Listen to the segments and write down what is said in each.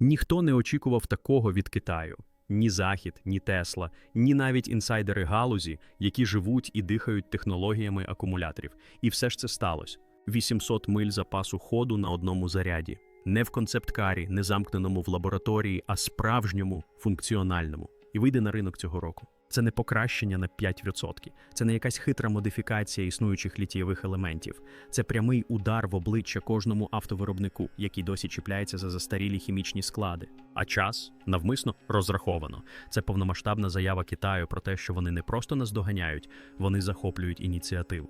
Ніхто не очікував такого від Китаю. Ні Захід, ні Тесла, ні навіть інсайдери галузі, які живуть і дихають технологіями акумуляторів. І все ж це сталося. 800 миль запасу ходу на одному заряді. Не в концепткарі, не замкненому в лабораторії, а справжньому, функціональному. І вийде на ринок цього року. Це не покращення на 5%. Це не якась хитра модифікація існуючих літієвих елементів. Це прямий удар в обличчя кожному автовиробнику, який досі чіпляється за застарілі хімічні склади. А час навмисно розраховано. Це повномасштабна заява Китаю про те, що вони не просто наздоганяють, вони захоплюють ініціативу.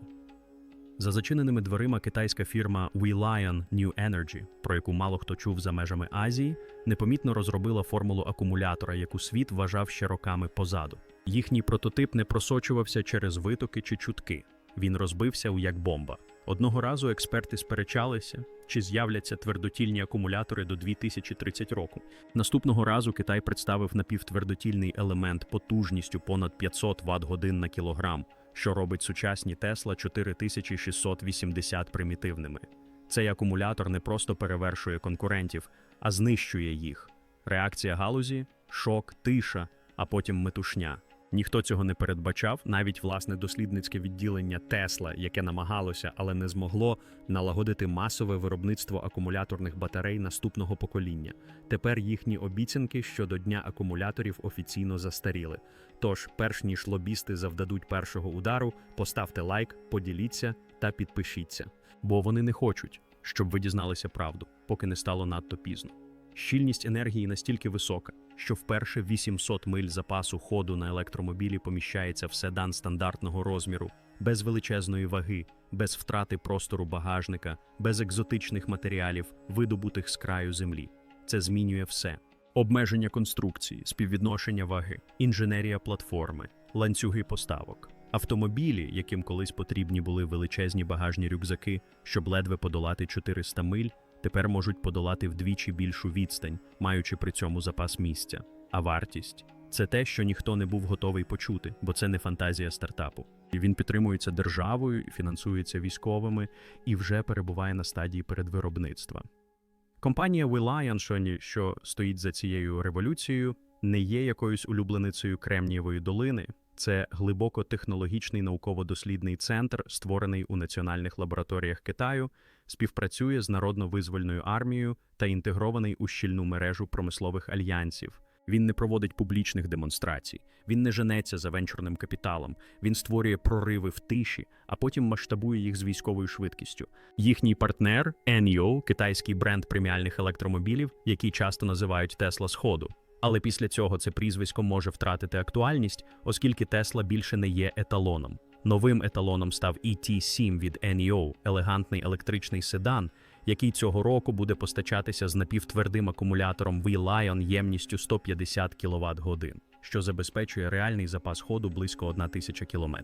За зачиненими дверима китайська фірма WeLion New Energy, про яку мало хто чув за межами Азії, непомітно розробила формулу акумулятора, яку світ вважав ще роками позаду. Їхній прототип не просочувався через витоки чи чутки. Він розбився як бомба. Одного разу експерти сперечалися, чи з'являться твердотільні акумулятори до 2030 року. Наступного разу Китай представив напівтвердотільний елемент потужністю понад 500 Вт годин на кілограм, що робить сучасні Тесла 4680 примітивними. Цей акумулятор не просто перевершує конкурентів, а знищує їх. Реакція галузі шок, тиша, а потім метушня. Ніхто цього не передбачав, навіть власне дослідницьке відділення Тесла, яке намагалося, але не змогло налагодити масове виробництво акумуляторних батарей наступного покоління. Тепер їхні обіцянки щодо дня акумуляторів офіційно застаріли. Тож, перш ніж лобісти завдадуть першого удару, поставте лайк, поділіться та підпишіться, бо вони не хочуть, щоб ви дізналися правду, поки не стало надто пізно. Щільність енергії настільки висока, що вперше 800 миль запасу ходу на електромобілі поміщається в седан стандартного розміру, без величезної ваги, без втрати простору багажника, без екзотичних матеріалів, видобутих з краю землі. Це змінює все: обмеження конструкції, співвідношення ваги, інженерія платформи, ланцюги поставок. Автомобілі, яким колись потрібні були величезні багажні рюкзаки, щоб ледве подолати 400 миль, тепер можуть подолати вдвічі більшу відстань, маючи при цьому запас місця. А вартість це те, що ніхто не був готовий почути, бо це не фантазія стартапу. Він підтримується державою, фінансується військовими і вже перебуває на стадії передвиробництва. Компанія ні- що стоїть за цією революцією, не є якоюсь улюбленицею Кремнієвої долини. Це глибоко технологічний науково-дослідний центр, створений у національних лабораторіях Китаю, співпрацює з народно-визвольною армією та інтегрований у щільну мережу промислових альянсів. Він не проводить публічних демонстрацій, він не женеться за венчурним капіталом, він створює прориви в тиші, а потім масштабує їх з військовою швидкістю. Їхній партнер NEO, китайський бренд преміальних електромобілів, який часто називають Тесла Сходу. Але після цього це прізвисько може втратити актуальність, оскільки Тесла більше не є еталоном. Новим еталоном став ET7 від NEO, елегантний електричний седан, який цього року буде постачатися з напівтвердим акумулятором V-Lion ємністю 150 кВт годин, що забезпечує реальний запас ходу близько 1000 км.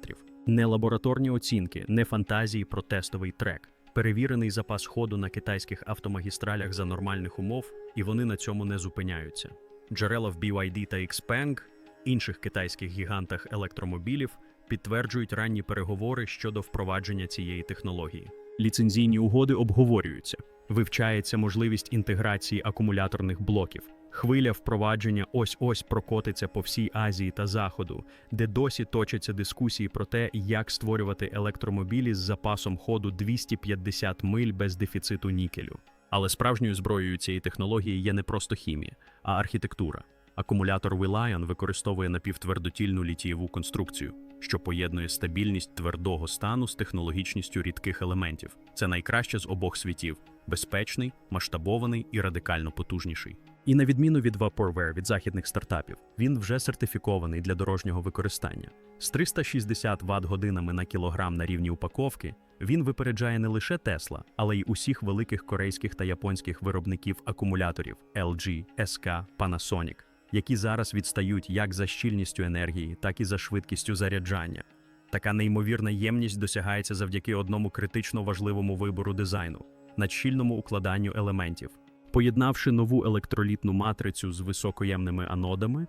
Не лабораторні оцінки, не фантазії про тестовий трек. Перевірений запас ходу на китайських автомагістралях за нормальних умов, і вони на цьому не зупиняються. Джерела в BYD та Xpeng, інших китайських гігантах електромобілів, підтверджують ранні переговори щодо впровадження цієї технології. Ліцензійні угоди обговорюються, вивчається можливість інтеграції акумуляторних блоків. Хвиля впровадження ось-ось прокотиться по всій Азії та Заходу, де досі точаться дискусії про те, як створювати електромобілі з запасом ходу 250 миль без дефіциту нікелю. Але справжньою зброєю цієї технології є не просто хімія, а архітектура. Акумулятор WeLion використовує напівтвердотільну літієву конструкцію, що поєднує стабільність твердого стану з технологічністю рідких елементів. Це найкраще з обох світів: безпечний, масштабований і радикально потужніший. І на відміну від Vaporware від західних стартапів, він вже сертифікований для дорожнього використання. З 360 Вт годинами на кілограм на рівні упаковки він випереджає не лише Tesla, але й усіх великих корейських та японських виробників акумуляторів LG, SK, Panasonic, які зараз відстають як за щільністю енергії, так і за швидкістю заряджання. Така неймовірна ємність досягається завдяки одному критично важливому вибору дизайну надщільному укладанню елементів. Поєднавши нову електролітну матрицю з високоємними анодами,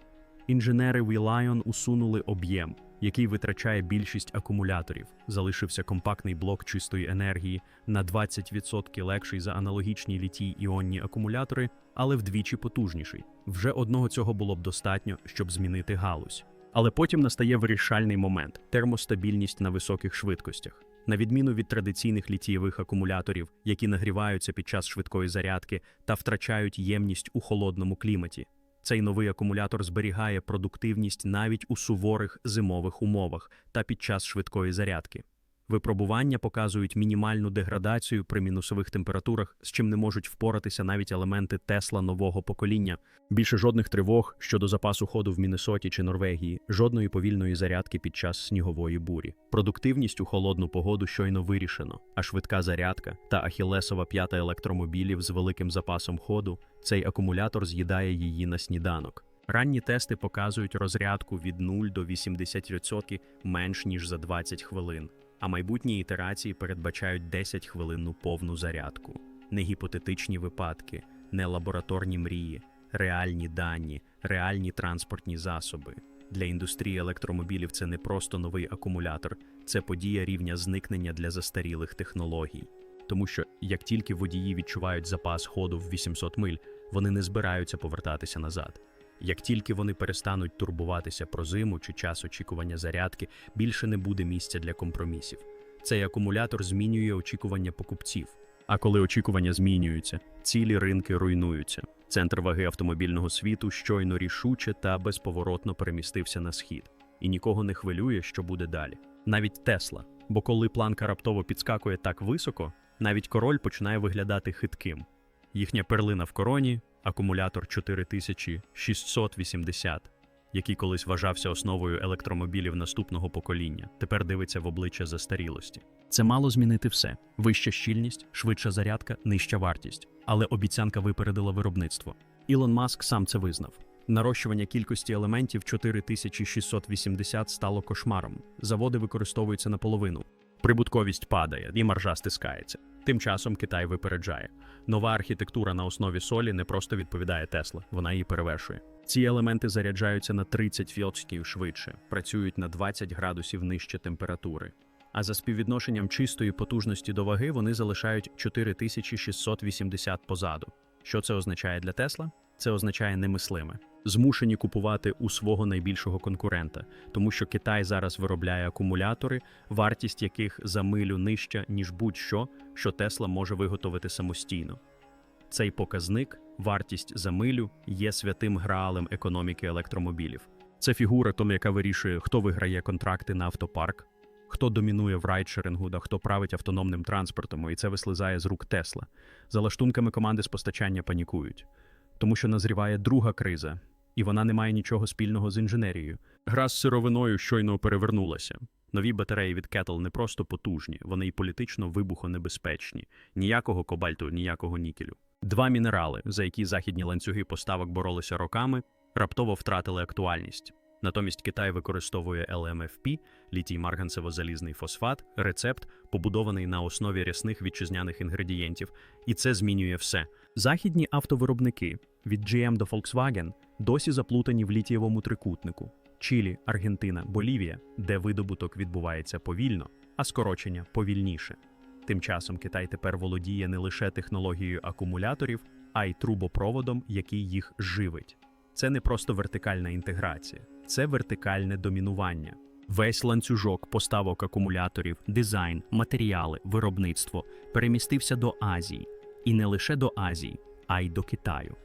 інженери Вілайон усунули об'єм, який витрачає більшість акумуляторів. Залишився компактний блок чистої енергії на 20% легший за аналогічні літій іонні акумулятори, але вдвічі потужніший. Вже одного цього було б достатньо, щоб змінити галузь. Але потім настає вирішальний момент термостабільність на високих швидкостях. На відміну від традиційних літієвих акумуляторів, які нагріваються під час швидкої зарядки та втрачають ємність у холодному кліматі. Цей новий акумулятор зберігає продуктивність навіть у суворих зимових умовах та під час швидкої зарядки. Випробування показують мінімальну деградацію при мінусових температурах, з чим не можуть впоратися навіть елементи Тесла нового покоління. Більше жодних тривог щодо запасу ходу в Міннесоті чи Норвегії, жодної повільної зарядки під час снігової бурі. Продуктивність у холодну погоду щойно вирішено, а швидка зарядка та ахілесова п'ята електромобілів з великим запасом ходу цей акумулятор з'їдає її на сніданок. Ранні тести показують розрядку від 0 до 80% менш ніж за 20 хвилин, а майбутні ітерації передбачають 10 хвилинну повну зарядку. Не гіпотетичні випадки, не лабораторні мрії, реальні дані, реальні транспортні засоби. Для індустрії електромобілів це не просто новий акумулятор, це подія рівня зникнення для застарілих технологій. Тому що як тільки водії відчувають запас ходу в 800 миль, вони не збираються повертатися назад. Як тільки вони перестануть турбуватися про зиму чи час очікування зарядки, більше не буде місця для компромісів. Цей акумулятор змінює очікування покупців. А коли очікування змінюються, цілі ринки руйнуються. Центр ваги автомобільного світу щойно рішуче та безповоротно перемістився на схід, і нікого не хвилює, що буде далі. Навіть Тесла. Бо коли планка раптово підскакує так високо, навіть король починає виглядати хитким. Їхня перлина в короні акумулятор 4680, який колись вважався основою електромобілів наступного покоління, тепер дивиться в обличчя застарілості. Це мало змінити все: вища щільність, швидша зарядка, нижча вартість. Але обіцянка випередила виробництво. Ілон Маск сам це визнав. Нарощування кількості елементів 4680 стало кошмаром. Заводи використовуються наполовину. Прибутковість падає і маржа стискається. Тим часом Китай випереджає. Нова архітектура на основі солі не просто відповідає Тесла, вона її перевершує. Ці елементи заряджаються на 30 філчків швидше, працюють на 20 градусів нижче температури. А за співвідношенням чистої потужності до ваги вони залишають 4680 позаду. Що це означає для Тесла? Це означає немислиме. Змушені купувати у свого найбільшого конкурента, тому що Китай зараз виробляє акумулятори, вартість яких за милю нижча, ніж будь-що, що Тесла може виготовити самостійно. Цей показник, вартість за милю, є святим граалем економіки електромобілів. Це фігура, тому яка вирішує, хто виграє контракти на автопарк, хто домінує в райдшерингу, да хто править автономним транспортом, і це вислизає з рук Тесла. За лаштунками команди з постачання панікують, тому що назріває друга криза, і вона не має нічого спільного з інженерією. Гра з сировиною щойно перевернулася. Нові батареї від Кетл не просто потужні, вони й політично вибухонебезпечні. Ніякого кобальту, ніякого нікелю. Два мінерали, за які західні ланцюги поставок боролися роками, раптово втратили актуальність. Натомість Китай використовує LMFP, літій марганцево-залізний фосфат, рецепт, побудований на основі рясних вітчизняних інгредієнтів, і це змінює все. Західні автовиробники від GM до Volkswagen досі заплутані в літієвому трикутнику. Чилі, Аргентина, Болівія, де видобуток відбувається повільно, а скорочення повільніше. Тим часом Китай тепер володіє не лише технологією акумуляторів, а й трубопроводом, який їх живить. Це не просто вертикальна інтеграція, це вертикальне домінування. Весь ланцюжок поставок акумуляторів, дизайн, матеріали, виробництво перемістився до Азії, і не лише до Азії, а й до Китаю.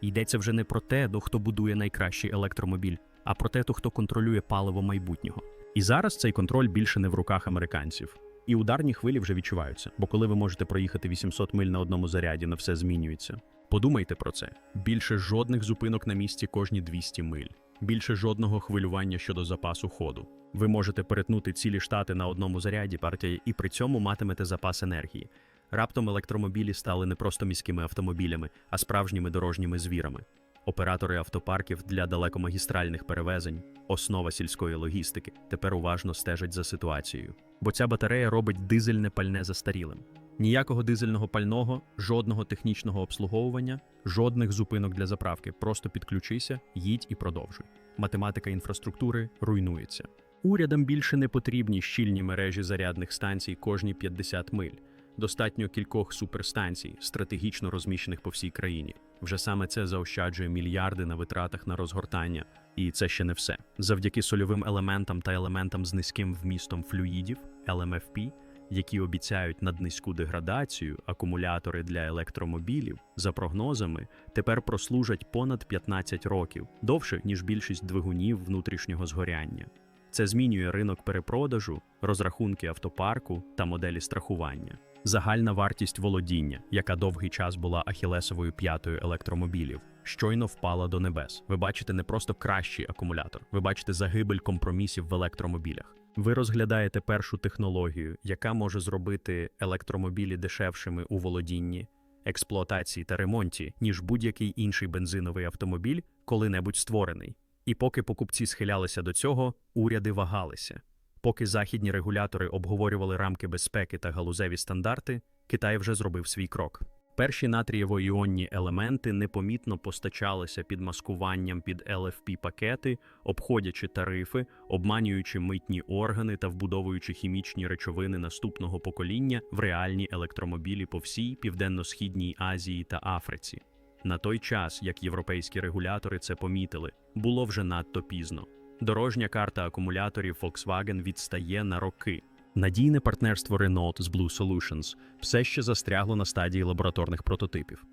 Йдеться вже не про те, до хто будує найкращий електромобіль, а про те, хто контролює паливо майбутнього. І зараз цей контроль більше не в руках американців. І ударні хвилі вже відчуваються, бо коли ви можете проїхати 800 миль на одному заряді, на все змінюється. Подумайте про це: більше жодних зупинок на місці кожні 200 миль, більше жодного хвилювання щодо запасу ходу. Ви можете перетнути цілі штати на одному заряді партії і при цьому матимете запас енергії. Раптом електромобілі стали не просто міськими автомобілями, а справжніми дорожніми звірами. Оператори автопарків для далекомагістральних перевезень, основа сільської логістики, тепер уважно стежать за ситуацією. Бо ця батарея робить дизельне пальне застарілим. Ніякого дизельного пального, жодного технічного обслуговування, жодних зупинок для заправки. Просто підключися, їдь і продовжуй. Математика інфраструктури руйнується. Урядам більше не потрібні щільні мережі зарядних станцій кожні 50 миль. Достатньо кількох суперстанцій, стратегічно розміщених по всій країні. Вже саме це заощаджує мільярди на витратах на розгортання. І це ще не все. Завдяки сольовим елементам та елементам з низьким вмістом флюїдів LMFP, які обіцяють наднизьку деградацію, акумулятори для електромобілів, за прогнозами, тепер прослужать понад 15 років, довше ніж більшість двигунів внутрішнього згоряння. Це змінює ринок перепродажу, розрахунки автопарку та моделі страхування. Загальна вартість володіння, яка довгий час була ахілесовою п'ятою електромобілів, щойно впала до небес. Ви бачите не просто кращий акумулятор, ви бачите загибель компромісів в електромобілях. Ви розглядаєте першу технологію, яка може зробити електромобілі дешевшими у володінні, експлуатації та ремонті, ніж будь-який інший бензиновий автомобіль, коли-небудь створений. І поки покупці схилялися до цього, уряди вагалися. Поки західні регулятори обговорювали рамки безпеки та галузеві стандарти, Китай вже зробив свій крок. Перші натрієво-іонні елементи непомітно постачалися під маскуванням під LFP-пакети, обходячи тарифи, обманюючи митні органи та вбудовуючи хімічні речовини наступного покоління в реальні електромобілі по всій південно-східній Азії та Африці. На той час, як європейські регулятори це помітили, було вже надто пізно. Дорожня карта акумуляторів Volkswagen відстає на роки. Надійне партнерство Renault з Blue Solutions все ще застрягло на стадії лабораторних прототипів.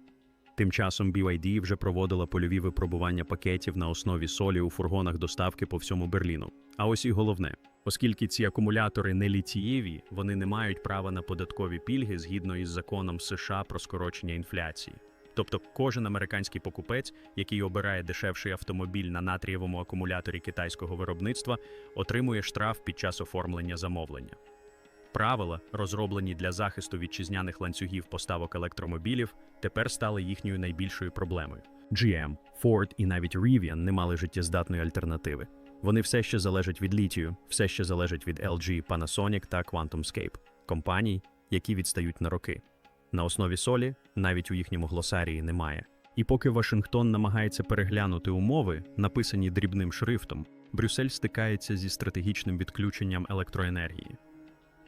Тим часом BYD вже проводила польові випробування пакетів на основі солі у фургонах доставки по всьому Берліну. А ось і головне, оскільки ці акумулятори не літієві, вони не мають права на податкові пільги згідно із законом США про скорочення інфляції. Тобто кожен американський покупець, який обирає дешевший автомобіль на натрієвому акумуляторі китайського виробництва, отримує штраф під час оформлення замовлення. Правила, розроблені для захисту вітчизняних ланцюгів поставок електромобілів, тепер стали їхньою найбільшою проблемою. GM, Ford і навіть Rivian не мали життєздатної альтернативи. Вони все ще залежать від літію, все ще залежать від LG, Panasonic та QuantumScape – компаній, які відстають на роки. На основі солі навіть у їхньому глосарії немає. І поки Вашингтон намагається переглянути умови, написані дрібним шрифтом, Брюссель стикається зі стратегічним відключенням електроенергії.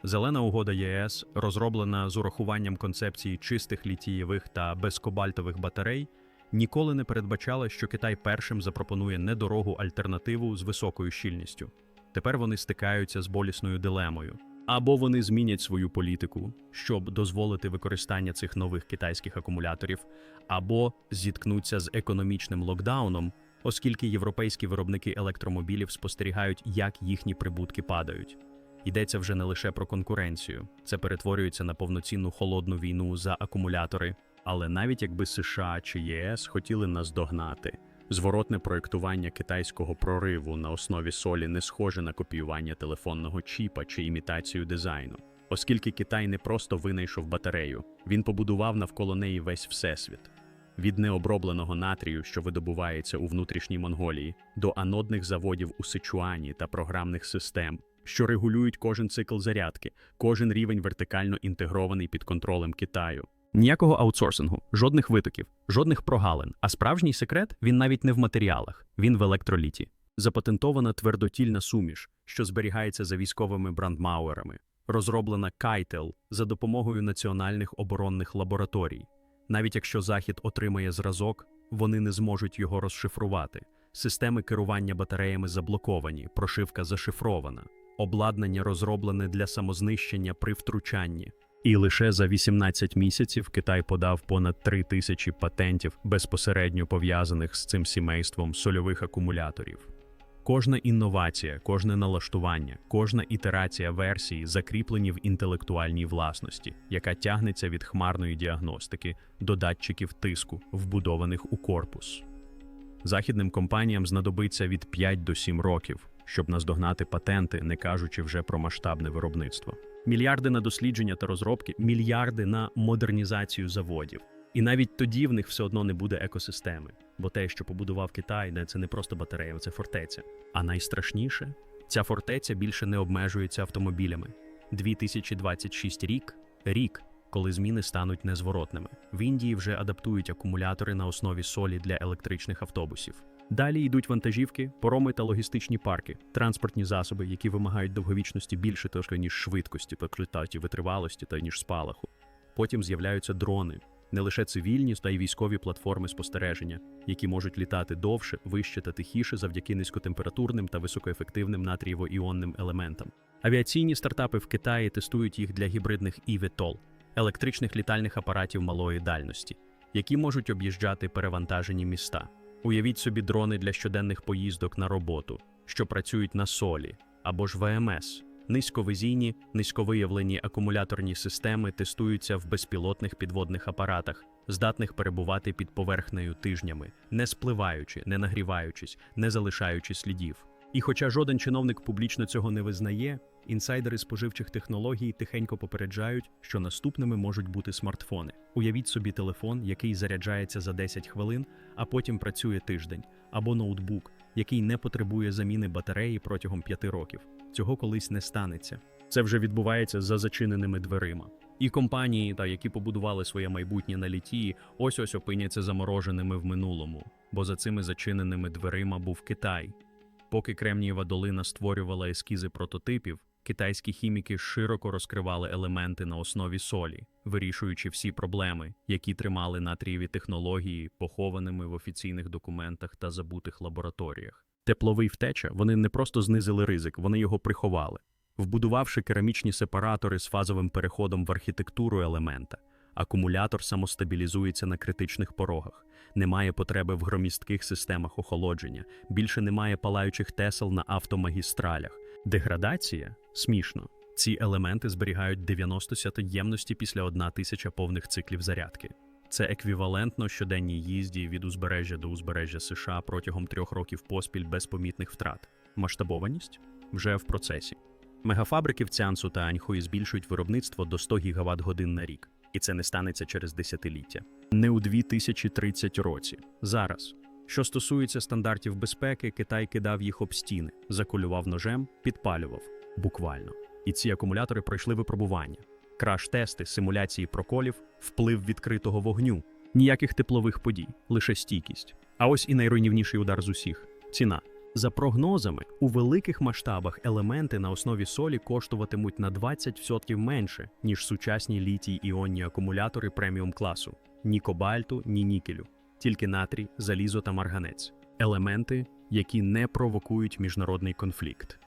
Зелена угода ЄС, розроблена з урахуванням концепції чистих літієвих та безкобальтових батарей, ніколи не передбачала, що Китай першим запропонує недорогу альтернативу з високою щільністю. Тепер вони стикаються з болісною дилемою. Або вони змінять свою політику, щоб дозволити використання цих нових китайських акумуляторів, або зіткнуться з економічним локдауном, оскільки європейські виробники електромобілів спостерігають, як їхні прибутки падають. Йдеться вже не лише про конкуренцію, це перетворюється на повноцінну холодну війну за акумулятори. Але навіть якби США чи ЄС хотіли нас догнати, зворотне проєктування китайського прориву на основі солі не схоже на копіювання телефонного чіпа чи імітацію дизайну, оскільки Китай не просто винайшов батарею, він побудував навколо неї весь всесвіт. Від необробленого натрію, що видобувається у внутрішній Монголії, до анодних заводів у Сичуані та програмних систем, що регулюють кожен цикл зарядки, кожен рівень вертикально інтегрований під контролем Китаю. Ніякого аутсорсингу, жодних витоків, жодних прогалин. А справжній секрет він навіть не в матеріалах, він в електроліті. Запатентована твердотільна суміш, що зберігається за військовими брандмауерами, розроблена Кайтел за допомогою національних оборонних лабораторій. Навіть якщо Захід отримає зразок, вони не зможуть його розшифрувати. Системи керування батареями заблоковані, прошивка зашифрована, обладнання розроблене для самознищення при втручанні. І лише за 18 місяців Китай подав понад 3 тисячі патентів, безпосередньо пов'язаних з цим сімейством сольових акумуляторів. Кожна інновація, кожне налаштування, кожна ітерація версії закріплені в інтелектуальній власності, яка тягнеться від хмарної діагностики до датчиків тиску, вбудованих у корпус. Західним компаніям знадобиться від 5 до 7 років, щоб наздогнати патенти, не кажучи вже про масштабне виробництво. Мільярди на дослідження та розробки, мільярди на модернізацію заводів. І навіть тоді в них все одно не буде екосистеми, бо те, що побудував Китай, де це не просто батарея, це фортеця. А найстрашніше, ця фортеця більше не обмежується автомобілями. 2026 рік рік, коли зміни стануть незворотними. В Індії вже адаптують акумулятори на основі солі для електричних автобусів. Далі йдуть вантажівки, пороми та логістичні парки, транспортні засоби, які вимагають довговічності більше трошки, ніж швидкості, по результаті витривалості та ніж спалаху. Потім з'являються дрони, не лише цивільні, та й військові платформи спостереження, які можуть літати довше, вище та тихіше завдяки низькотемпературним та високоефективним натрієво-іонним елементам. Авіаційні стартапи в Китаї тестують їх для гібридних eVTOL – електричних літальних апаратів малої дальності, які можуть об'їжджати перевантажені міста. Уявіть собі дрони для щоденних поїздок на роботу, що працюють на солі або ж ВМС. Низьковизійні, низьковиявлені акумуляторні системи тестуються в безпілотних підводних апаратах, здатних перебувати під поверхнею тижнями, не спливаючи, не нагріваючись, не залишаючи слідів. І хоча жоден чиновник публічно цього не визнає, інсайдери споживчих технологій тихенько попереджають, що наступними можуть бути смартфони. Уявіть собі телефон, який заряджається за 10 хвилин, а потім працює тиждень, або ноутбук, який не потребує заміни батареї протягом 5 років. Цього колись не станеться. Це вже відбувається за зачиненими дверима. І компанії, та які побудували своє майбутнє на літії, ось ось опиняться замороженими в минулому, бо за цими зачиненими дверима був Китай. Поки Кремнієва долина створювала ескізи прототипів, китайські хіміки широко розкривали елементи на основі солі, вирішуючи всі проблеми, які тримали натрієві технології, похованими в офіційних документах та забутих лабораторіях. Тепловий втеча вони не просто знизили ризик, вони його приховали, вбудувавши керамічні сепаратори з фазовим переходом в архітектуру елемента. Акумулятор самостабілізується на критичних порогах, немає потреби в громістких системах охолодження, більше немає палаючих тесел на автомагістралях. Деградація смішно. Ці елементи зберігають 90 ємності після 1 тисяча повних циклів зарядки. Це еквівалентно щоденній їзді від узбережжя до узбережжя США протягом трьох років поспіль без помітних втрат. Масштабованість вже в процесі. Мегафабрики в Цянсу та Аньхуї збільшують виробництво до 100 гігаватт годин на рік, і це не станеться через десятиліття. Не у 2030 році. Зараз. Що стосується стандартів безпеки, Китай кидав їх об стіни, закулював ножем, підпалював буквально. І ці акумулятори пройшли випробування. Краш-тести, симуляції проколів, вплив відкритого вогню, ніяких теплових подій, лише стійкість. А ось і найруйнівніший удар з усіх ціна. За прогнозами, у великих масштабах елементи на основі солі коштуватимуть на 20% менше, ніж сучасні літій іонні акумулятори преміум класу: ні кобальту, ні нікелю, тільки натрій, залізо та марганець елементи, які не провокують міжнародний конфлікт.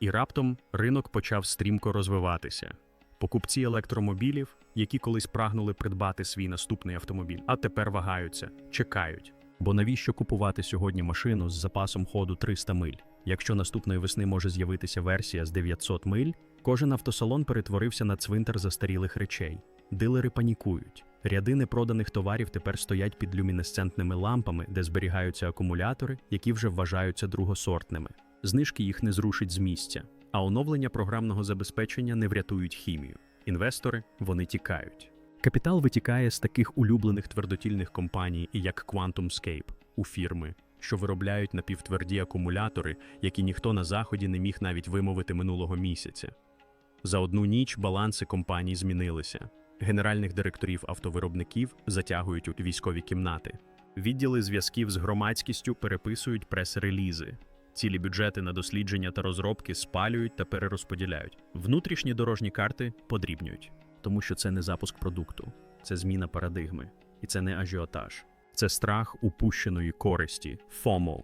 І раптом ринок почав стрімко розвиватися. Покупці електромобілів, які колись прагнули придбати свій наступний автомобіль, а тепер вагаються, чекають. Бо навіщо купувати сьогодні машину з запасом ходу 300 миль? Якщо наступної весни може з'явитися версія з 900 миль, кожен автосалон перетворився на цвинтар застарілих речей. Дилери панікують. Ряди непроданих товарів тепер стоять під люмінесцентними лампами, де зберігаються акумулятори, які вже вважаються другосортними. Знижки їх не зрушить з місця, а оновлення програмного забезпечення не врятують хімію. Інвестори вони тікають. Капітал витікає з таких улюблених твердотільних компаній, як QuantumScape, у фірми, що виробляють напівтверді акумулятори, які ніхто на заході не міг навіть вимовити минулого місяця. За одну ніч баланси компаній змінилися. Генеральних директорів автовиробників затягують у військові кімнати. Відділи зв'язків з громадськістю переписують прес-релізи. Цілі бюджети на дослідження та розробки спалюють та перерозподіляють. Внутрішні дорожні карти подрібнюють, тому що це не запуск продукту, це зміна парадигми, і це не ажіотаж, це страх упущеної користі, FOMO,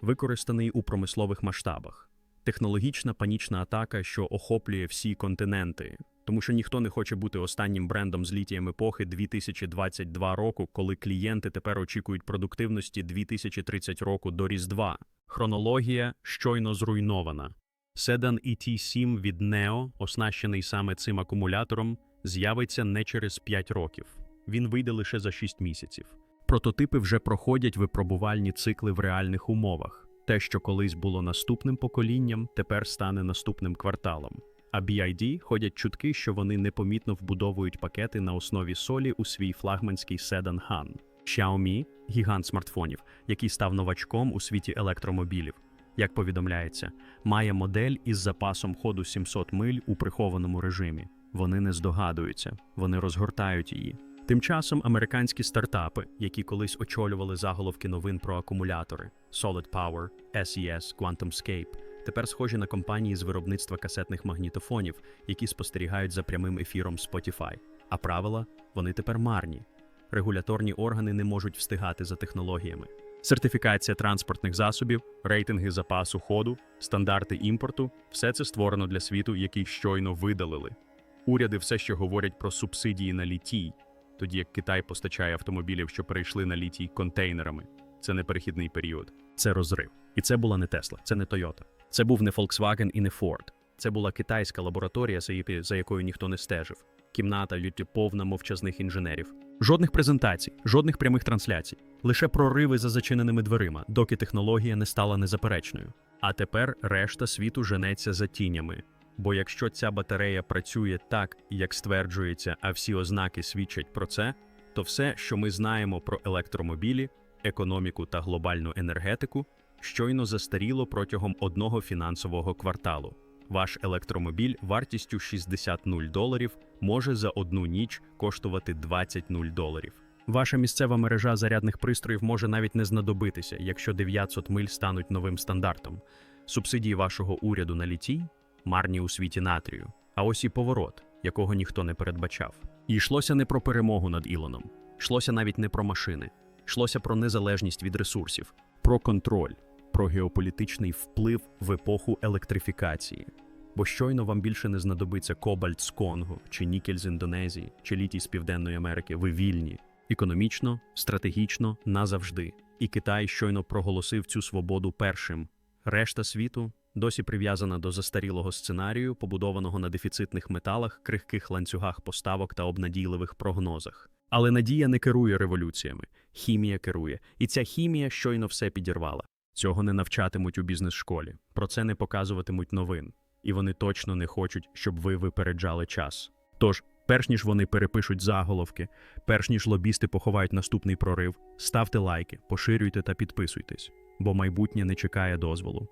використаний у промислових масштабах, технологічна панічна атака, що охоплює всі континенти. Тому що ніхто не хоче бути останнім брендом з літієм епохи 2022 року, коли клієнти тепер очікують продуктивності 2030 року до Різдва. Хронологія щойно зруйнована. Седан ET7 від NEO, оснащений саме цим акумулятором, з'явиться не через 5 років. Він вийде лише за 6 місяців. Прототипи вже проходять випробувальні цикли в реальних умовах. Те, що колись було наступним поколінням, тепер стане наступним кварталом. А BID ходять чутки, що вони непомітно вбудовують пакети на основі солі у свій флагманський седан Han. Xiaomi – гігант смартфонів, який став новачком у світі електромобілів. Як повідомляється, має модель із запасом ходу 700 миль у прихованому режимі. Вони не здогадуються, вони розгортають її. Тим часом американські стартапи, які колись очолювали заголовки новин про акумулятори Solid Power, SES, QuantumScape, тепер схожі на компанії з виробництва касетних магнітофонів, які спостерігають за прямим ефіром Spotify. А правила вони тепер марні. Регуляторні органи не можуть встигати за технологіями. Сертифікація транспортних засобів, рейтинги запасу ходу, стандарти імпорту все це створено для світу, який щойно видалили. Уряди все ще говорять про субсидії на літій, тоді як Китай постачає автомобілів, що перейшли на літій контейнерами. Це не перехідний період, це розрив. І це була не Тесла, це не Toyota. Це був не Volkswagen і не Ford. Це була китайська лабораторія, за якою ніхто не стежив. Кімната люті повна мовчазних інженерів. Жодних презентацій, жодних прямих трансляцій, лише прориви за зачиненими дверима, доки технологія не стала незаперечною. А тепер решта світу женеться за тінями. Бо якщо ця батарея працює так, як стверджується, а всі ознаки свідчать про це, то все, що ми знаємо про електромобілі, економіку та глобальну енергетику, щойно застаріло протягом одного фінансового кварталу. Ваш електромобіль вартістю 60 нуль доларів може за одну ніч коштувати 20 нуль доларів. Ваша місцева мережа зарядних пристроїв може навіть не знадобитися, якщо 900 миль стануть новим стандартом. Субсидії вашого уряду на літій марні у світі натрію. А ось і поворот, якого ніхто не передбачав. І йшлося не про перемогу над Ілоном, йшлося навіть не про машини, йшлося про незалежність від ресурсів, про контроль, про геополітичний вплив в епоху електрифікації. Бо щойно вам більше не знадобиться кобальт з Конго, чи нікель з Індонезії, чи літій з Південної Америки. Ви вільні. Економічно, стратегічно, назавжди. І Китай щойно проголосив цю свободу першим. Решта світу досі прив'язана до застарілого сценарію, побудованого на дефіцитних металах, крихких ланцюгах поставок та обнадійливих прогнозах. Але надія не керує революціями, хімія керує, і ця хімія щойно все підірвала. Цього не навчатимуть у бізнес-школі, про це не показуватимуть новин, і вони точно не хочуть, щоб ви випереджали час. Тож, перш ніж вони перепишуть заголовки, перш ніж лобісти поховають наступний прорив, ставте лайки, поширюйте та підписуйтесь, бо майбутнє не чекає дозволу.